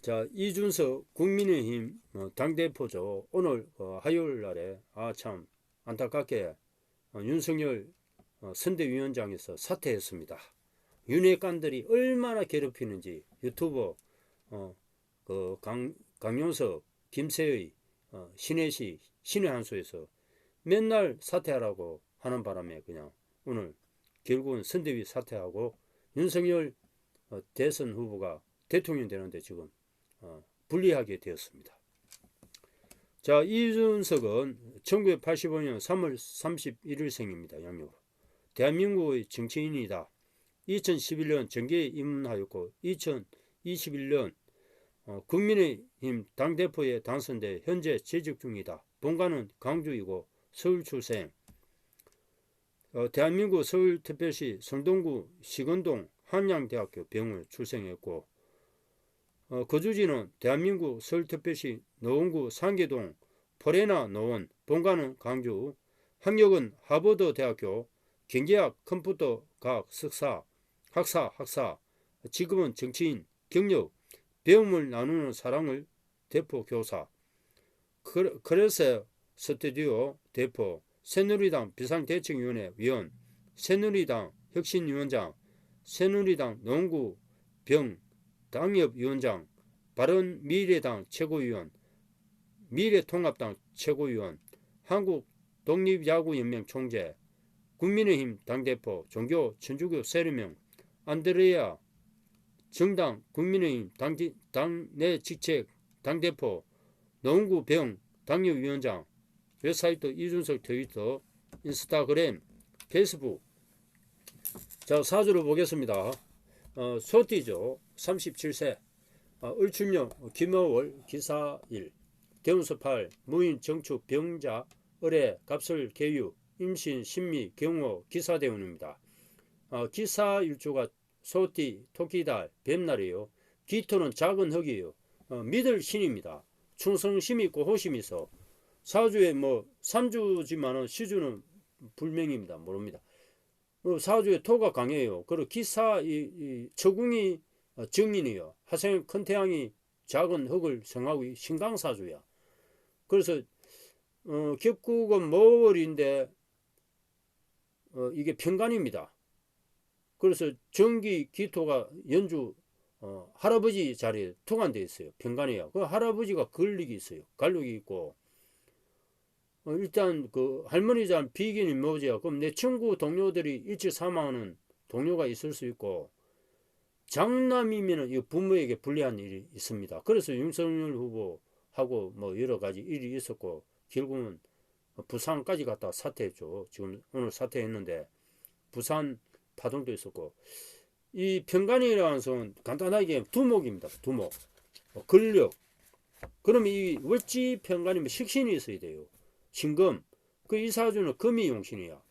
자 이준석 국민의힘 어, 당대표죠. 오늘 어, 화요일 날에 아 참 안타깝게 어, 윤석열 어, 선대위원장에서 사퇴했습니다. 윤핵관들이 얼마나 괴롭히는지 유튜버 어, 그 강, 강용석, 김세의, 어, 신혜시, 신의 한수에서 맨날 사퇴하라고 하는 바람에 그냥 오늘 결국은 선대위 사퇴하고 윤석열 어, 대선 후보가 대통령 되는데 지금 어, 불리하게 되었습니다. 자, 이준석은 1985년 3월 31일 생입니다. 양력으로. 대한민국의 정치인이다. 2011년 정계에 입문하였고 2021년 어, 국민의힘 당대표에 당선돼 현재 재직 중이다. 본가는 강주이고 서울 출생. 어, 대한민국 서울특별시 성동구 시건동 한양대학교 병을 출생했고 어, 거주지는 대한민국 서울특별시 노원구 상계동 포레나 노원 본가는 강주 학력은 하버드 대학교 경제학 컴퓨터 과학 석사 학사 학사 지금은 정치인 경력 배움을 나누는 사랑을 대표 교사. 그- 그래서 스튜디오 대표 새누리당 비상대책위원회 위원 새누리당 혁신위원장 새누리당 농구 병 당협위원장 바른미래당 최고위원 미래통합당 최고위원 한국 독립야구연맹 총재 국민의힘 당대표 종교 천주교 세례명 안드레아 정당 국민의힘 당지, 당내 직책 당대표 농구 병 당협위원장 웹사이트 이준석 트위터 인스타그램 페이스북. 자 사주를 보겠습니다 어, 소띠죠 37세 어, 을춘령 김어월 기사일 대운서8 무인 정축 병자 을의 갑설 개유 임신 신미 경호 기사대운입니다. 어, 기사일주가 소띠 토끼달 뱀날이에요. 기토는 작은 흙이에요. 어, 믿을 신입니다. 충성심이 있고 호심이 있어. 사주에 뭐 삼주지만은 시주는 불명입니다. 모릅니다. 어, 사주에 토가 강해요. 그리고 기사 이, 이 처궁이 어, 정인이요. 하생 큰 태양이 작은 흙을 성하고 신강사주야. 그래서 어, 격국은 모월인데 어, 이게 편간입니다. 그래서 정기 기토가 연주 어, 할아버지 자리에 투관되어 있어요. 편간이야. 그 할아버지가 걸릭이 있어요. 갈록이 있고 어, 일단 그 할머니 잘 비긴이 뭐지야. 그럼 내 친구 동료들이 일찍 사망하는 동료가 있을 수 있고 장남이면은 이 부모에게 불리한 일이 있습니다. 그래서 윤석열 후보하고 뭐 여러 가지 일이 있었고 결국은 부산까지 갔다 사퇴했죠. 지금 오늘 사퇴했는데 부산 파동도 있었고 이 평간이라는 성은 간단하게 두목입니다. 두목 어, 근력 그러면 이 월지 평간이면 식신이 있어야 돼요. 신금 그 이사주는 금이 용신이야.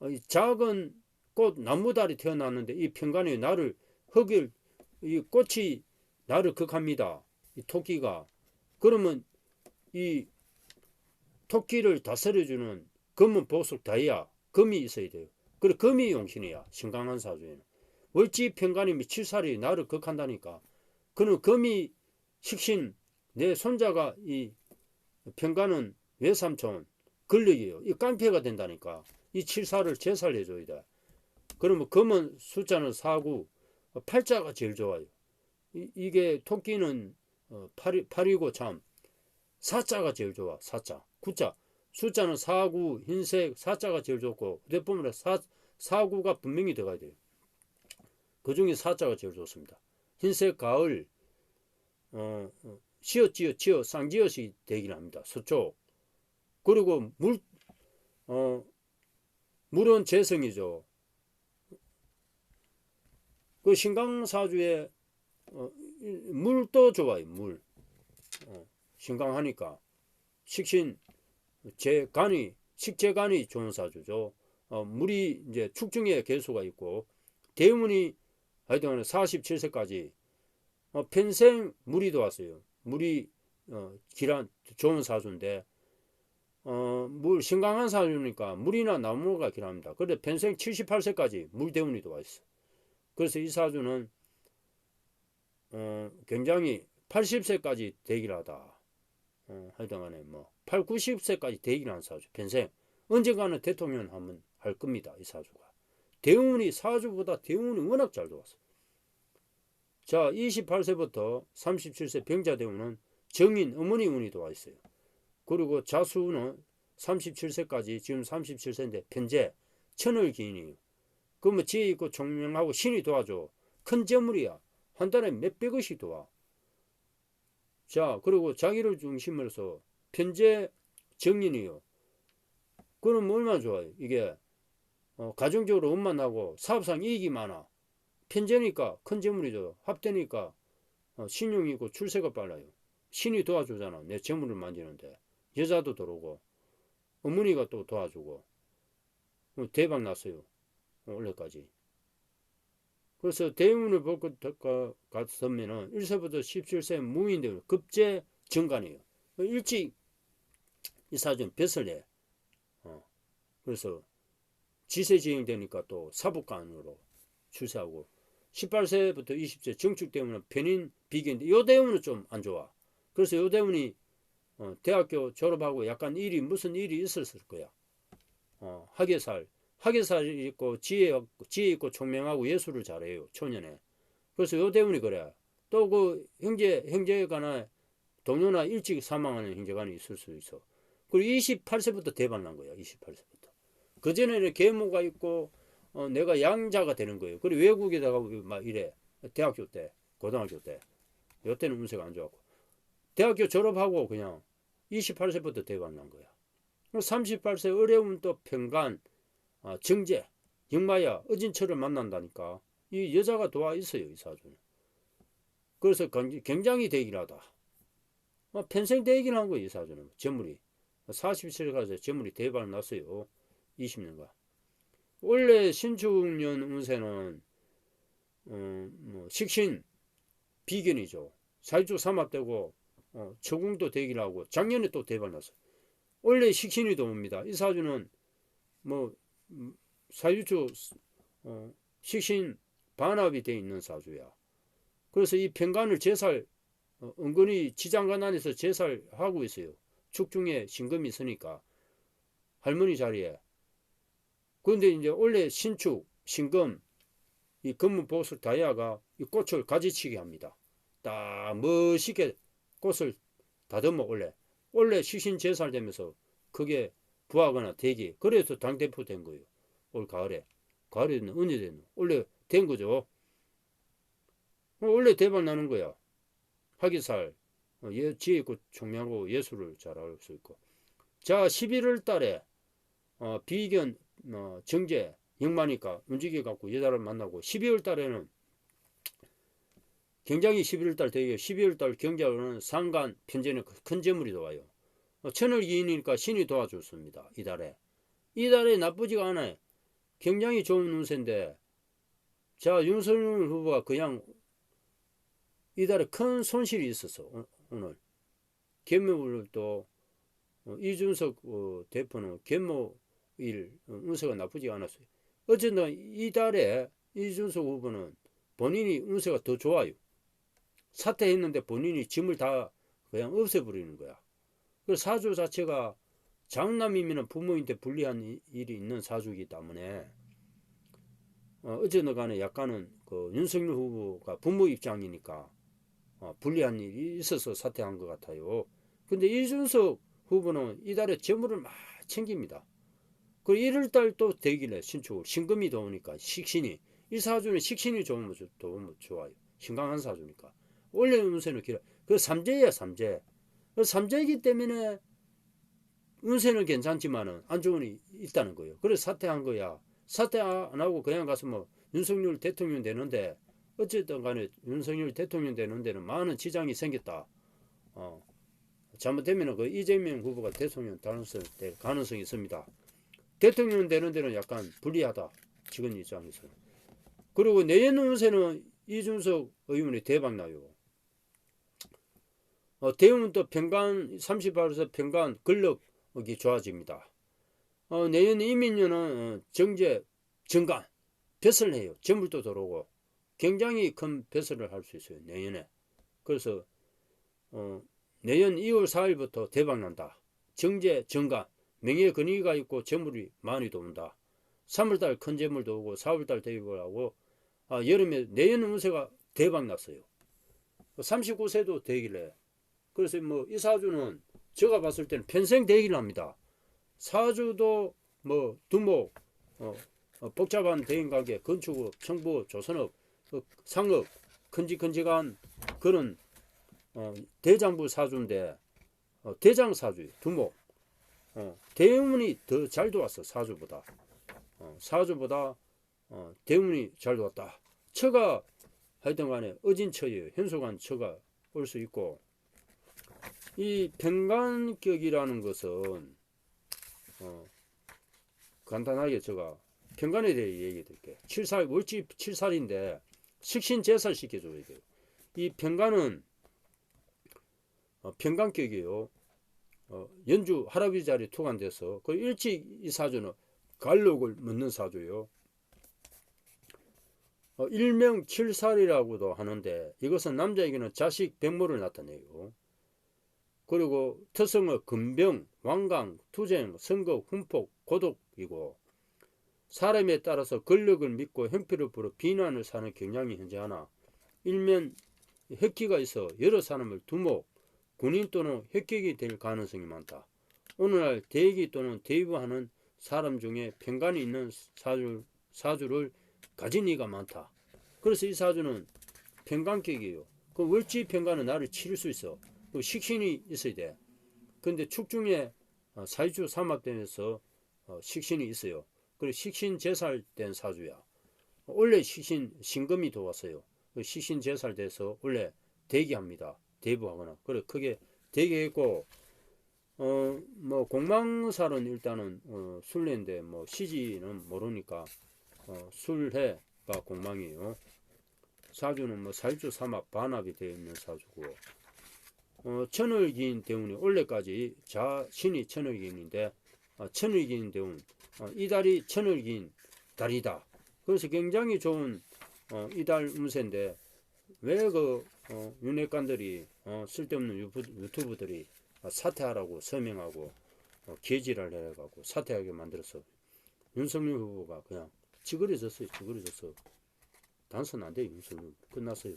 어, 이 작은 꽃 나무다리 태어났는데 이 평간이 나를 흙을 이 꽃이 나를 극합니다. 이 토끼가 그러면 이 토끼를 다스려주는 금은 보석 다이아 금이 있어야 돼요. 그리고 금이 용신이야. 신강한 사주에는 월지 평간이면 칠살이 나를 극한다니까. 그는 금이 식신 내 손자가 이 평간은 외삼촌 근력이에요. 이 깡패가 된다니까. 이 칠사를 재살해줘야 돼. 그러면 금은 숫자는 사구, 팔자가 제일 좋아요. 이, 게 토끼는 어, 팔이, 팔이고 참 사자가 제일 좋아. 사자, 구자. 숫자는 사구, 흰색, 사자가 제일 좋고 휴대폰에 사, 사구가 분명히 들어가야 돼요. 그 중에 사자가 제일 좋습니다. 흰색 가을, 어, 어, 시어, 지어, 지어, 쌍지어시 되긴 합니다. 서쪽. 그리고 물, 어, 물은 재성이죠. 그 신강사주에 어, 물도 좋아요. 물. 어, 신강하니까 식신 제 간이 식재간이 좋은 사주죠. 어, 물이 이제 축중에 개수가 있고 대문이 하여튼 47세까지 어, 평생 물이 들어왔어요. 물이 어, 기란 좋은 사주인데 어, 물 신강한 사주니까 물이나 나무가 길합니다. 그런데 평생 78세까지 물 대운이 들어와 있어. 그래서 이 사주는 어, 굉장히 80세까지 대기를 하다. 어, 하여튼 간에 뭐 8, 90세까지 대기를 한 사주 평생 언젠가는 대통령 하면 할 겁니다. 이 사주가. 대운이 사주보다 대운이 워낙 잘 좋았어. 자, 28세부터 37세 병자 대운은 정인 어머니 운이 들어와 있어요. 그리고 자수는 37세까지 지금 37세인데 편제 천을 기인이에요. 그러면 지혜 있고 총명하고 신이 도와줘. 큰 재물이야. 한 달에 몇백억씩 도와. 자, 그리고 자기를 중심으로 해서 편제 정인이요. 그럼 얼마나 좋아요. 이게 어, 가정적으로 원만하고 사업상 이익이 많아. 편제니까 큰 재물이죠. 합되니까 어, 신용이 있고 출세가 빨라요. 신이 도와주잖아. 내 재물을 만지는데. 여자도 들어오고 어머니가 또 도와주고 어, 대박 났어요. 어, 원래까지. 그래서 대운을 볼것 같으면은 1세부터 17세 무인들 급제 정관이에요. 일찍 이 사주는 벼슬 내. 어. 그래서 지세 지행 되니까 또 사북간으로 출세하고 18세부터 20세 정축 때문에 편인 비기인데 요 대운은 좀 안 좋아. 그래서 요 대운이 어, 대학교 졸업하고 약간 일이 무슨 일이 있었을 거야. 어, 학예살 학예살 있고 지혜 지혜 있고 총명하고 예술을 잘해요 초년에. 그래서 요 대운이 그래. 또 그 형제 형제간에 동료나 일찍 사망하는 형제간이 있을 수 있어. 그리고 28세부터 대박 난 거야. 28세부터. 그 전에는 계모가 있고 어, 내가 양자가 되는 거예요. 그리고 외국에다가 막 이래. 대학교 때, 고등학교 때. 요때는 운세가 안 좋았고. 대학교 졸업하고 그냥 28세부터 대박 난 거야. 38세 어려움 또 평간, 아, 정제, 역마야, 어진철을 만난다니까. 이 여자가 도와 있어요, 이 사주는. 그래서 굉장히 대기하다. 어, 평생 대기를 한 거예요, 이 사주는. 재물이. 47세 가서 재물이 대박 났어요. 20년간. 원래 신축년 운세는 어, 뭐 식신 비견이죠. 사유축 삼합되고 어, 처궁도 대기를 하고 작년에 또 대박 났어요. 원래 식신이 도 옵니다. 이 사주는 뭐 음, 사유축 어, 식신 반합이 되어 있는 사주야. 그래서 이 평간을 제살 어, 은근히 지장간 안에서 제살하고 있어요. 축중에 신금이 있으니까 할머니 자리에 그런데 이제 원래 신축, 신금, 이 금문 보슬 다이아가 이 꽃을 가지치게 합니다. 딱 멋있게 꽃을 다듬어 원래 원래 시신 제살 되면서 그게 부하거나 대기 그래서 당대표 된 거예요. 올 가을에 가을에는 언제 됐노? 원래 된 거죠. 원래 대박 나는 거야. 하기살 어, 예, 지혜 있고 총명하고 예술을 잘 알 수 있고 자 11월 달에 어, 비견 어, 정제 영마니까 움직여 갖고 여자를 만나고 12월 달에는 굉장히 11월 달 되게 12월 달 경자로는 상간 편제는 큰 재물이 도와요. 어, 천을 기인이니까 신이 도와줬습니다. 이달에. 이달에 나쁘지가 않아요. 굉장히 좋은 운세인데 자 윤석열 후보가 그냥 이달에 큰 손실이 있었어 오늘 개묘을또 어, 이준석 어, 대표는 개모 일 운세가 나쁘지 않았어요. 어쨌든 이달에 이준석 후보는 본인이 운세가 더 좋아요. 사퇴했는데 본인이 짐을 다 그냥 없애버리는 거야. 그 사주 자체가 장남이면 부모인데 불리한 일이 있는 사주이기 때문에 어, 어쨌든 간에 약간은 그 윤석열 후보가 부모 입장이니까 어, 불리한 일이 있어서 사퇴한 것 같아요. 근데 이준석 후보는 이달에 재물을 막 챙깁니다. 그 1월달 또 대기래 신축을 신금이 도우니까 식신이 이 사주는 식신이 좋으면 좋아요. 신강한 사주니까 원래 운세는 길어. 그 삼재야 삼재. 그 삼재이기 때문에 운세는 괜찮지만은 안 좋은 이 있다는 거예요. 그래서 사퇴한 거야. 사퇴 안 하고 그냥 가서 뭐 윤석열 대통령 되는데 어쨌든 간에 윤석열 대통령 되는 데는 많은 지장이 생겼다. 어. 잘못되면 그 이재명 후보가 대통령 당선될 가능성이 있습니다. 대통령 되는 데는 약간 불리하다. 지금 입장에서. 그리고 내년 운세는 이준석 의원이 대박 나요. 어, 대우는 또 평간 38에서 평간 근력이 좋아집니다. 어, 내년 이민년은 어, 정제 정간 벼슬 해요. 재물도 들어오고 굉장히 큰 벼슬을 할 수 있어요. 내년에. 그래서 어, 내년 2월 4일부터 대박 난다. 정제, 정가, 명예 근위가 있고 재물이 많이 들어온다. 3월달 큰 재물도 오고 4월달 대입을 하고 아, 여름에 내년 운세가 대박 났어요. 39세도 되길래 그래서 뭐 이 사주는 제가 봤을 때는 평생 되기를 합니다. 사주도 뭐 두목 어, 어, 복잡한 대인관계 건축업 청부 조선업 어, 상업 큰직큰직한 그런 어, 대장부 사주인데 어, 대장 사주 두목. 어, 대운이 더잘 들어왔어 사주보다. 어, 사주보다 어, 대운이 잘 들어왔다. 처가 하여튼 간에 어진 처예요. 현소간 처가 올 수 있고 이 평간격이라는 것은 어, 간단하게 제가 평간에 대해 얘기 드릴게요 7살 월지 7살인데 식신 제살 시켜 줘야 돼요 이 평간은 어, 평간격이에요 어, 연주 할아버지 자리 투간돼서 그 일찍 이 사주는 갈록을 먹는 사주요. 어, 일명 칠살이라고도 하는데 이것은 남자에게는 자식 백모를 나타내요. 그리고 특성은 금병, 왕강, 투쟁, 선거, 훈폭, 고독이고 사람에 따라서 권력을 믿고 형편을 부려 비난을 사는 경향이 현재 하나 일면 획기가 있어 여러 사람을 두목, 군인 또는 획격이 될 가능성이 많다. 오늘날 대기 또는 대부하는 사람 중에 평간이 있는 사주, 사주를 가진 이가 많다. 그래서 이 사주는 평간격이에요. 그 월지 평간은 나를 치를 수 있어. 그 식신이 있어야 돼. 근데 축중에 어, 사주 삼합되면서 어, 식신이 있어요. 그리고 식신 제살된 사주야. 원래 식신 신금이 들어왔어요. 그 식신 제살돼서 원래 대기합니다. 대부하거나 그래 크게 대기했고 어 뭐 공망살은 일단은 어, 술래인데 뭐 시지는 모르니까 어, 술해가 공망이에요. 사주는 뭐 살주 삼합 반합이 되어 있는 사주고 어, 천을기인 대운이 원래까지 자신이 천을기인인데 어, 천을기인 대운 어, 이달이 천을기인 달이다. 그래서 굉장히 좋은 어, 이달 운세인데 왜그 어, 윤핵관들이 어, 쓸데없는 유튜브, 들이 사퇴하라고 서명하고 어, 개지를 해가고 사퇴하게 만들어서 윤석열 후보가 그냥 찌그러졌어요. 찌그러졌어. 단선 안 돼요. 윤석열 끝났어요.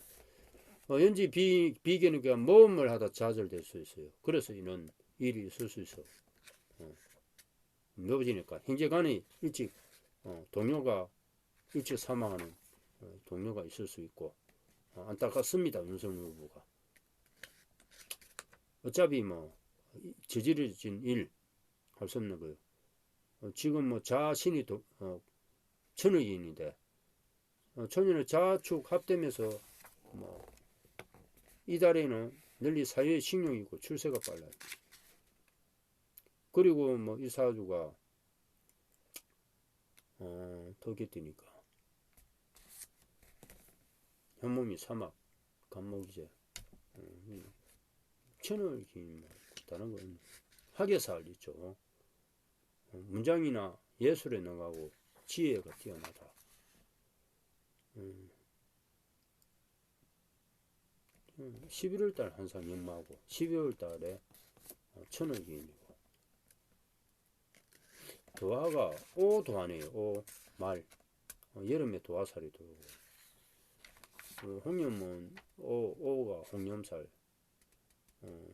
어, 현지 비, 비계는 모험을 하다 좌절될 수 있어요. 그래서 이런 일이 있을 수 있어. 어, 넓어지니까 행제관이 일찍 어, 동료가 일찍 사망하는 어, 동료가 있을 수 있고 어, 안타깝습니다. 윤석열 후보가. 어차피 뭐 저지르진 일 할 수 없는 거예요. 어, 지금 뭐 자신이 도, 어, 천의인인데 어, 천의는 자축 합되면서 뭐 이달에는 널리 사회의 식용이고 출세가 빨라요. 그리고 뭐 이 사주가 어, 덕에 뜨니까 현몸이 사막, 간목이제, 음, 천을 긴 다른 건 학예살 있죠. 어, 문장이나 예술에 능하고 지혜가 뛰어나다. 음, 11월 음, 달 항상 연마하고 12월 달에 어, 천을 기인이고. 도화가 오 도화네요. 오 말. 어, 여름에 도화살이 들어오고 그 홍염은 오, 오가 홍염살. 어,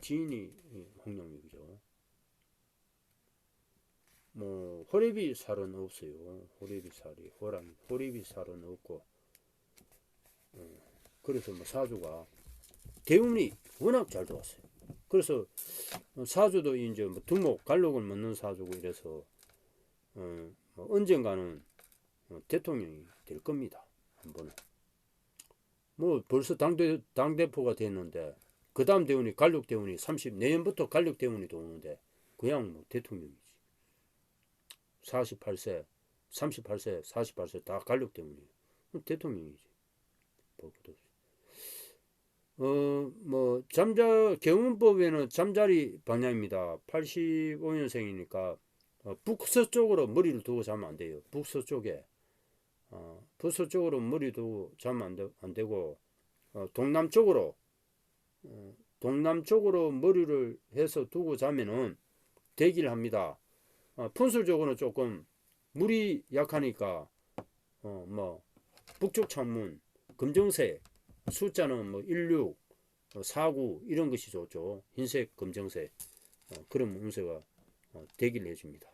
지인이 홍염이죠. 뭐 호래비 살은 없어요. 호래비 살이 호랑 호래비 살은 없고. 어, 그래서 뭐 사주가 대운이 워낙 잘 들어왔어요. 그래서 사주도 이제 뭐 두목 갈록을 먹는 사주고 이래서 어, 뭐 언젠가는 어, 대통령이 될 겁니다 한 번은 뭐 벌써 당대, 당대표가 됐는데 그 다음 대운이 갈육 대운이 30 내년부터 갈육 대운이 들어오는데 그냥 뭐 대통령이지. 48세 38세 48세 다 갈육 대운이 대통령이지 어 뭐 잠자 경운법에는 잠자리 방향입니다. 85년생이니까 어, 북서쪽으로 머리를 두고 자면 안 돼요. 북서쪽에. 어, 북서쪽으로 머리 두고 자면 안, 되, 안 되고 어, 동남쪽으로 어, 동남쪽으로 머리를 해서 두고 자면은 대기를 합니다. 어, 분수적으로는 조금 물이 약하니까 어, 뭐 북쪽 창문 검정색 숫자는 뭐 16, 어, 49 이런 것이 좋죠. 흰색, 검정색 어, 그런 운세가 어, 대기를 해줍니다.